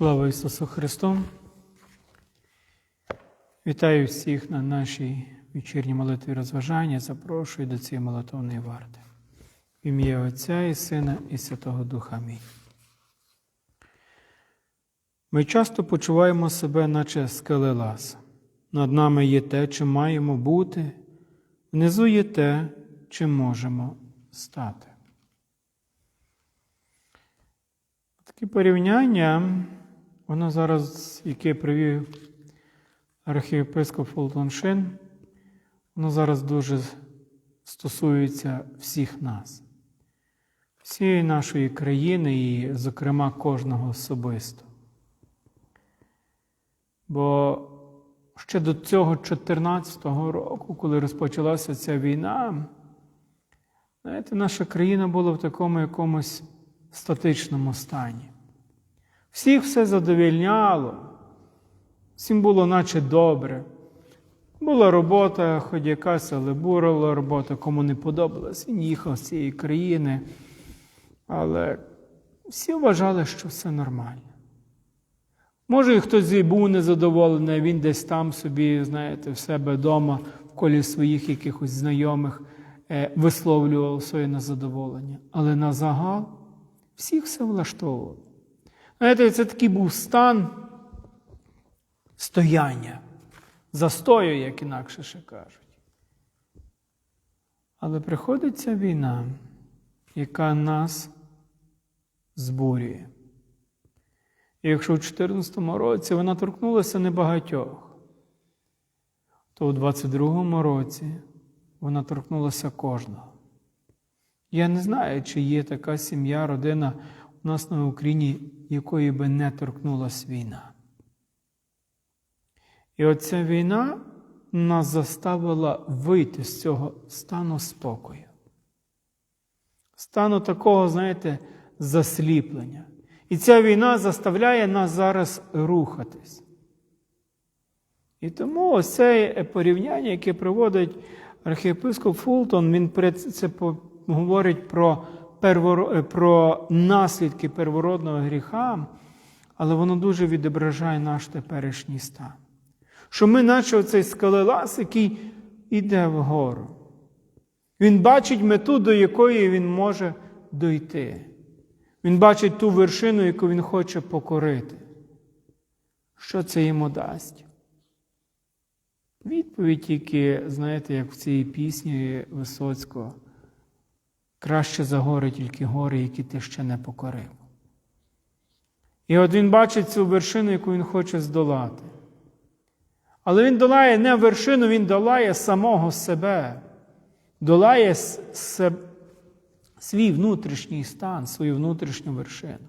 Слава Ісусу Христу! Вітаю всіх на нашій вечірній молитві розважання. Запрошую до цієї молитовної варти. В ім'я Отця і Сина і Святого Духа. Амінь. Ми часто почуваємо себе, наче скелелаз. Над нами є те, чим маємо бути, внизу є те, чим можемо стати. Таке порівняння, воно зараз, яке привів архієпископ Фултон Шин, воно зараз дуже стосується всіх нас, всієї нашої країни і, зокрема, кожного особисто. Бо ще до цього 2014 року, коли розпочалася ця війна, знаєте, наша країна була в такому якомусь статичному стані. Всіх все задовільняло, всім було наче добре. Була робота, хоч якась, але була робота, кому не подобалась, він їхав з цієї країни. Але всі вважали, що все нормально. Може, і хтось і був незадоволений, він десь там собі, знаєте, в себе вдома, в колі своїх якихось знайомих е, висловлював своє незадоволення. Але на загал всіх все влаштовувало. Знаєте, це такий був стан стояння, застою, як інакше ще кажуть. Але приходить ця війна, яка нас збурює. І якщо в 2014 році вона торкнулася небагатьох, то у 2022 році вона торкнулася кожного. Я не знаю, чи є така сім'я, родина у нас на Україні, якої би не торкнулася війна. І оця війна нас заставила вийти з цього стану спокою. Стану такого, знаєте, засліплення. І ця війна заставляє нас зараз рухатись. І тому ось це порівняння, яке проводить архієпископ Фултон, він це говорить про, перворо... про наслідки первородного гріха, але воно дуже відображає наш теперішній стан. Що ми, наче оцей скалелас, який йде вгору. Він бачить мету, до якої він може дойти. Він бачить ту вершину, яку він хоче покорити. Що це йому дасть? Відповідь тільки, знаєте, як в цій пісні Висоцького. Краще за гори тільки гори, які ти ще не покорив. І от він бачить цю вершину, яку він хоче здолати. Але він долає не вершину, він долає самого себе, долає свій внутрішній стан, свою внутрішню вершину.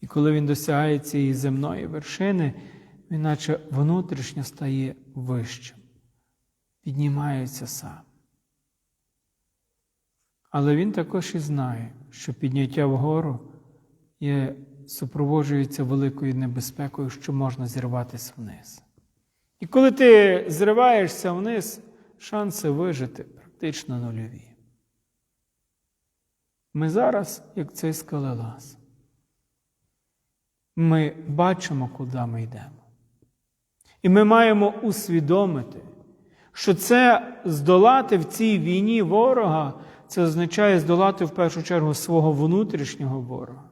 І коли він досягає цієї земної вершини, він наче внутрішньо стає вищим, піднімається сам. Але він також і знає, що підняття вгору є, супроводжується великою небезпекою, що можна зірватися вниз. І коли ти зриваєшся вниз, шанси вижити практично нульові. Ми зараз, як цей скалелаз, ми бачимо, куди ми йдемо. І ми маємо усвідомити, що це здолати в цій війні ворога, це означає здолати в першу чергу свого внутрішнього ворога.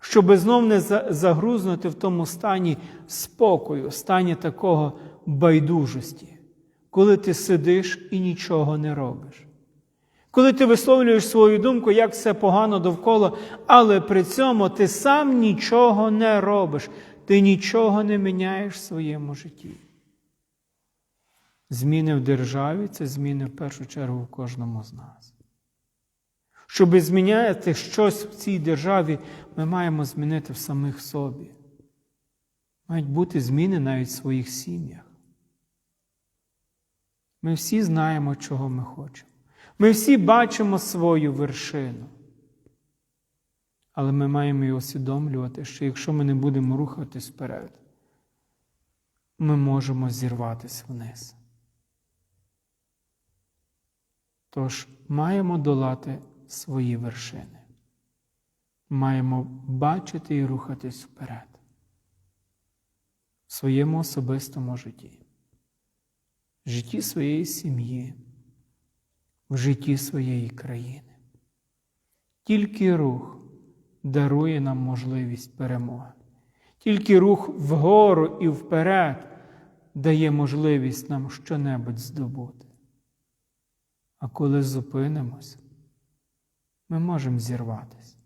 Щоб знов не загрузнути в тому стані спокою, стані такого байдужості, коли ти сидиш і нічого не робиш. Коли ти висловлюєш свою думку, як все погано довкола, але при цьому ти сам нічого не робиш, ти нічого не міняєш в своєму житті. Зміни в державі це зміни в першу чергу в кожному з нас. Щоб зміняти щось в цій державі, ми маємо змінити в самих собі. Мають бути зміни навіть в своїх сім'ях. Ми всі знаємо, чого ми хочемо. Ми всі бачимо свою вершину. Але ми маємо і усвідомлювати, що якщо ми не будемо рухатись вперед, ми можемо зірватися вниз. Тож маємо долати свої вершини. маємо бачити і рухатись вперед в своєму особистому житті, в житті своєї сім'ї, в житті своєї країни. Тільки рух дарує нам можливість перемоги. Тільки рух вгору і вперед дає можливість нам щонебудь здобути. А коли зупинимося, ми можемо зірватися,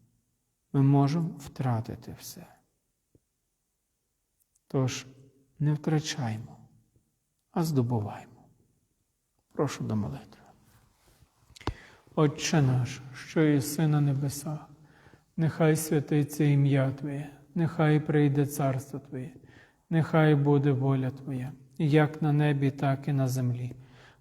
ми можемо втратити все. Тож не втрачаймо, а здобуваємо. Прошу до молитви. Отче наш, що єси на небесах, нехай святиться ім'я Твоє, нехай прийде царство Твоє, нехай буде воля Твоя, як на небі, так і на землі.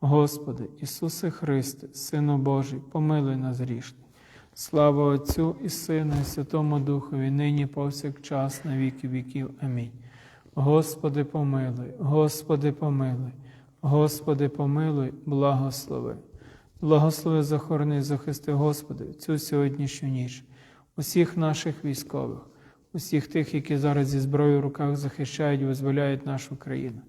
Господи, Ісусе Христе, Сину Божий, помилуй нас грішних. Слава Отцю і Сину, і Святому Духові, нині повсякчас, на віки віків. Амінь. Господи, помилуй, Господи, помилуй, Господи, помилуй, благослови. Благослови захорони, захисти, Господи, цю сьогоднішню ніч, усіх наших військових, усіх тих, які зараз зі зброєю в руках захищають, визволяють нашу країну.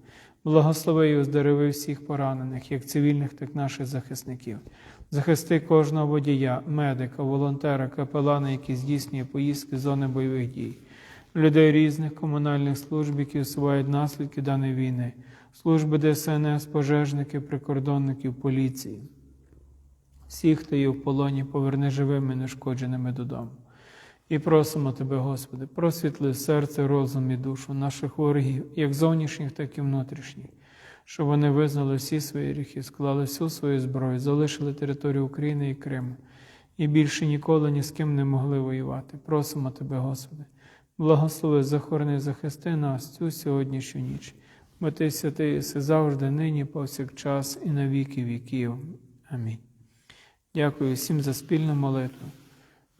Благослови і оздорови всіх поранених, як цивільних, так і наших захисників. Захисти кожного водія, медика, волонтера, капелана, який здійснює поїздки з зони бойових дій, людей різних комунальних служб, які усувають наслідки даної війни, служби ДСНС, пожежників, прикордонників, поліції. Всіх, хто є в полоні, поверни живими, нешкодженими додому. І просимо Тебе, Господи, просвітли серце, розум і душу наших ворогів, як зовнішніх, так і внутрішніх, щоб вони визнали всі свої гріхи, склали всю свою зброю, залишили територію України і Криму і більше ніколи ні з ким не могли воювати. Просимо Тебе, Господи, благослови, захорони, захисти нас цю сьогоднішню ніч. Бо Ти святий єси завжди, нині, повсякчас, і на віки віків. Амінь. Дякую всім за спільну молитву.